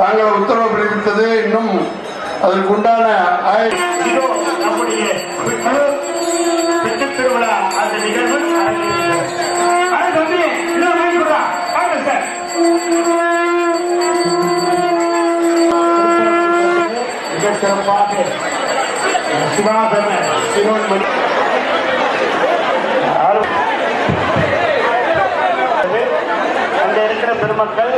தாங்கள் உத்தரவு பிறப்பித்தது இன்னும் அதற்குண்டான ஆய- திருவிழா அந்த நிகழ்வு சிறப்பாக சிவாசன இருக்கிற பெருமக்கள்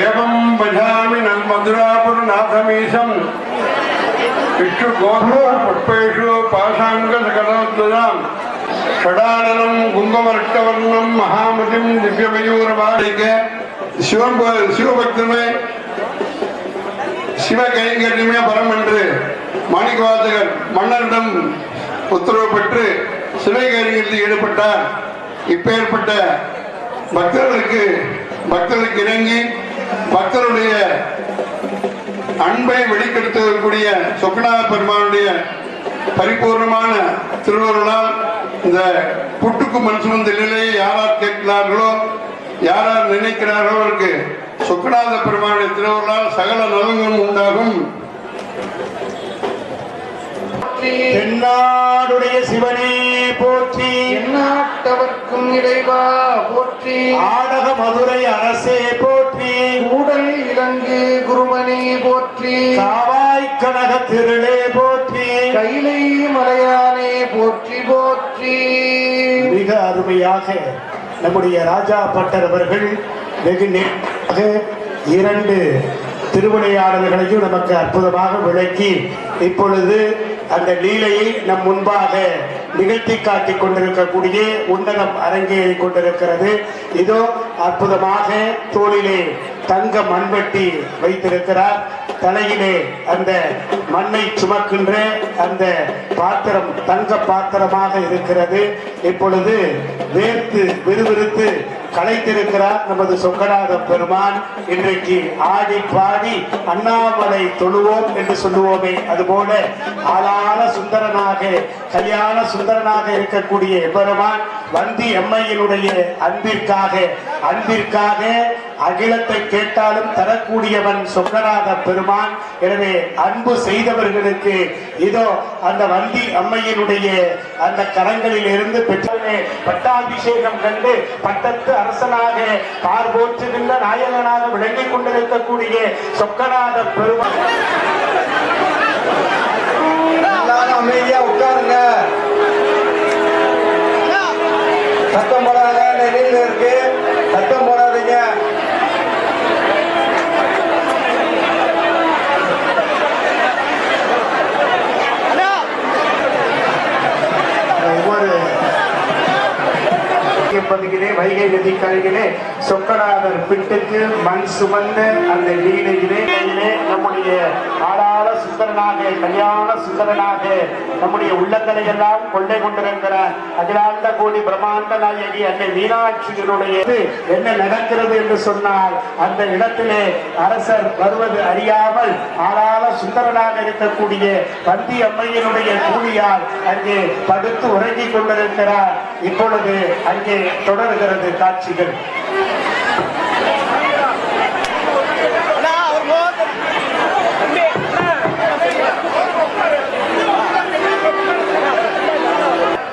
ஏவம் பஜாமி நன்மதுராபுரநாதமீசம் விஷ்ணு கோபூர் புஷ்பேஷு பாசாங்க சகலோத்வதாம் ஷடானனம் குங்குமரட்டவர்ணம் மகாமதிம் திவ்யமயூரமாக சிவம் சிவபக்தமே சிவ கைங்கரியமே பரம் என்று மாணிக்கவாசகர் மன்னரிடம் உத்தரவு பெற்று சிலை கைங்கரியத்தில் ஈடுபட்டார் இப்பேற்பட்ட பக்தர்களுக்கு பக்தர்களுக்கு இறங்கி பக்தருடைய அன்பை வெளிப்படுத்தக்கூடிய சொக்கநாத பெருமானுடைய பரிபூர்ணமான திருவருளால் இந்த புட்டுக்கு மண் சுமந்த நிலையை யாரார் கேட்கிறார்களோ யாரார் நினைக்கிறார்களோ அவருக்கு சொக்கநாத பெருமானுடைய திருவருளால் சகல நலங்களும் உண்டாகும். தென்னாடுடைய சிவனே போற்றி. எந்நாட்டவர்க்கும் இறைவா போற்றி. ஆடக மதுரை அரசே போற்றி. கூடல் இலங்கு குருமணி போற்றி. காவாய் கனக திருளே போற்றி. கைலை மலையானே போற்றி போற்றி. மிக அருமையாக நம்முடைய ராஜா பட்டர் அவர்கள் வெகு இரண்டு திருவிளையாடல்களையும் நமக்கு அற்புதமாக விளக்கி இப்பொழுது அந்த லீலையை நம் முன்பாக நிகழ்த்தி காட்டிக் கொண்டிருக்கக்கூடிய உன்னதம் அரங்கேறி கொண்டிருக்கிறது. இதோ அற்புதமாக தோளிலே தங்க மண்வெட்டி வைத்திருக்கிறார். தலையிலே அந்த மண்ணை சுமக்கின்ற அந்த பாத்திரம் தங்க பாத்திரமாக இருக்கிறது. இப்பொழுது வேர்த்து விறுவிறுத்து கலைத்திருக்கிறார் நமது சொக்கநாத பெருமான். இன்றைக்கு ஆடி பாடி அண்ணாமலை தொழுவோம் என்று சொல்லுவோமே. அதுபோல ஆளான சுந்தரனாக கல்யாண சுந்தரனாக இருக்கக்கூடிய பெருமான் வந்தி எம்மையினுடைய அன்பிற்காக அன்பிற்காக அகிலத்தை கேட்டாலும் தரக்கூடியவன் சொக்கநாத பெருமான். எனவே அன்பு செய்தவர்களுக்கு இதோ அந்த வந்தி அம்மையினுடைய அந்த கரங்களில் இருந்து பெற்றவனே பட்டாபிஷேகம் கண்டு பட்டத்து அரசனாக பார் போற்றுகின்ற நாயகனாக விளங்கிக் கொண்டிருக்கக்கூடிய சொக்கநாத பெருமான். அமைதியா உட்காருங்க. మొత్తం பதுகிலே வைகை நதிக்கரையிலே சொக்கநாதர் பிட்டுக்கு மண் சுமந்த அந்த லீலையிலே நம்முடைய ஆடாள சுந்தரனாக கல்யாண சுந்தரனாக நம்முடைய உள்ளங்களை எல்லாம் கொள்ளை கொண்டிருக்கிற அகிலாந்த கோடி பிரம்மாண்ட நாயகி அன்னை மீனாட்சியினுடைய என்ன நடக்கிறது என்று சொன்னால் அந்த இடத்திலே அரசர் வருவது அறியாமல் ஆளாள சுந்தரனாக இருக்கக்கூடிய பந்தி அம்மையினுடைய கூலியால் அங்கே படுத்து உறங்கிக் கொண்டிருக்கிறார். இப்பொழுது அங்கே தொடர்கிறது காட்சிகள்.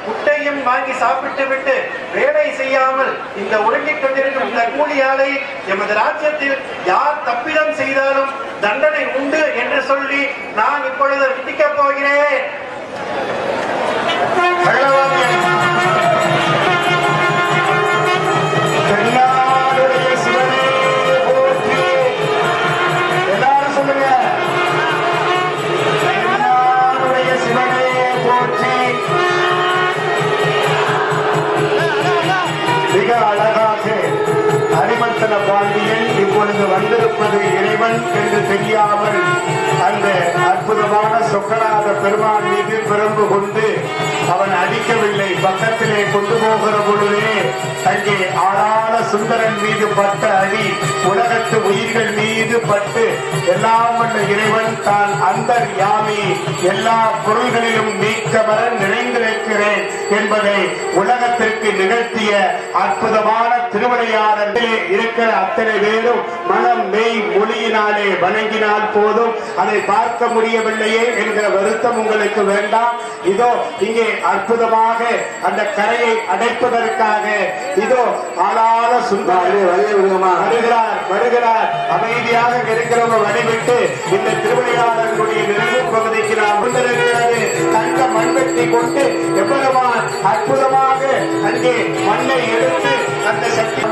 முட்டையும் வாங்கி சாப்பிட்டு விட்டு வேலை செய்யாமல் இந்த உறங்கிக் கொண்டிருக்கும் இந்த கூலியாலை எமது ராஜ்யத்தில் யார் தப்பிதம் செய்தாலும் தண்டனை உண்டு என்று சொல்லி நான் இப்பொழுது விதிக்கப் போகிறேன். இப்பொழுது வந்திருப்பது இறைவன் என்று தெரியாமல் அந்த அற்புதமான சொக்கநாத பெருமான் மீது பிறந்து கொண்டு அவன் அடிக்கவில்லை. பக்கத்திலே கொண்டு போகிற பொழுதே அங்கே ஆளான சுந்தரன் மீது பட்ட அடி உலகத்து உயிர்கள் மீது பட்டு எல்லாம் வல்ல இறைவன் தான் அந்தர் யாமி எல்லா பொருள்களிலும் நீக்கமர நிறைந்திருக்கிறேன் என்பதை உலகத்திற்கு நிகழ்த்திய அற்புதமான திருவிளையாடலே இருக்கிற அத்தனை பேரும் மனம் மெய் மொழியினாலே வணங்கினால் போதும். அதை பார்க்க முடியவில்லையே என்கிற வருத்தம் உங்களுக்கு வேண்டாம். இதோ இங்கே அற்புதமாக அந்த கரையை அடைப்பதற்காக இதோ ஆளாத சுந்தர வருகிறார் வருகிறார். அமைதியாக இருக்கிறவங்க வழிவிட்டு இந்த திருவிளையாடலுடைய நிறைவு பகுதிக்கு நாம் வந்திருக்கிறது. தங்க மண்வெட்டி கொண்டு எவ்வளவான் அற்புதமாக அங்கே மண்ணை எடுத்து அந்த சக்தி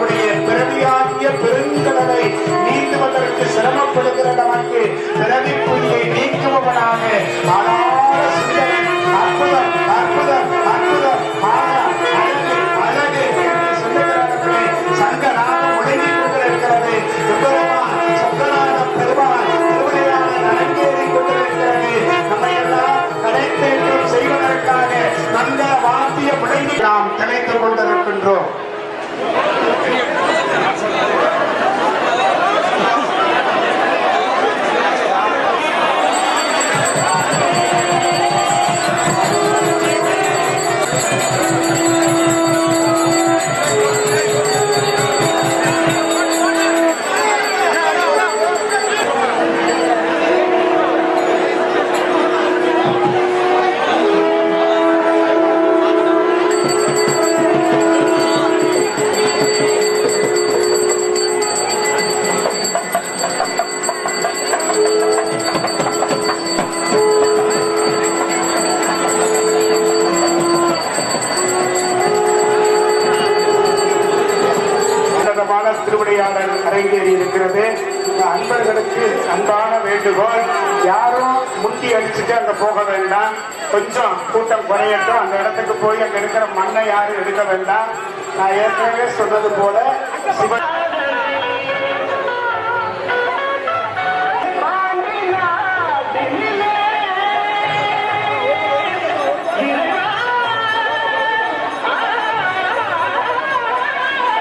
இருக்கிறது. அன்பர்களுக்கு அன்பான வேண்டுகோள். யாரும் முட்டி அடிச்சுட்டு அங்க போக வேண்டாம். கொஞ்சம் கூட்டம் குறையட்டும். அந்த இடத்துக்கு போய் அங்க இருக்கிற மண்ணை யாரும் எடுக்க வேண்டாம். நான் ஏற்கனவே சொன்னது போல சிவன்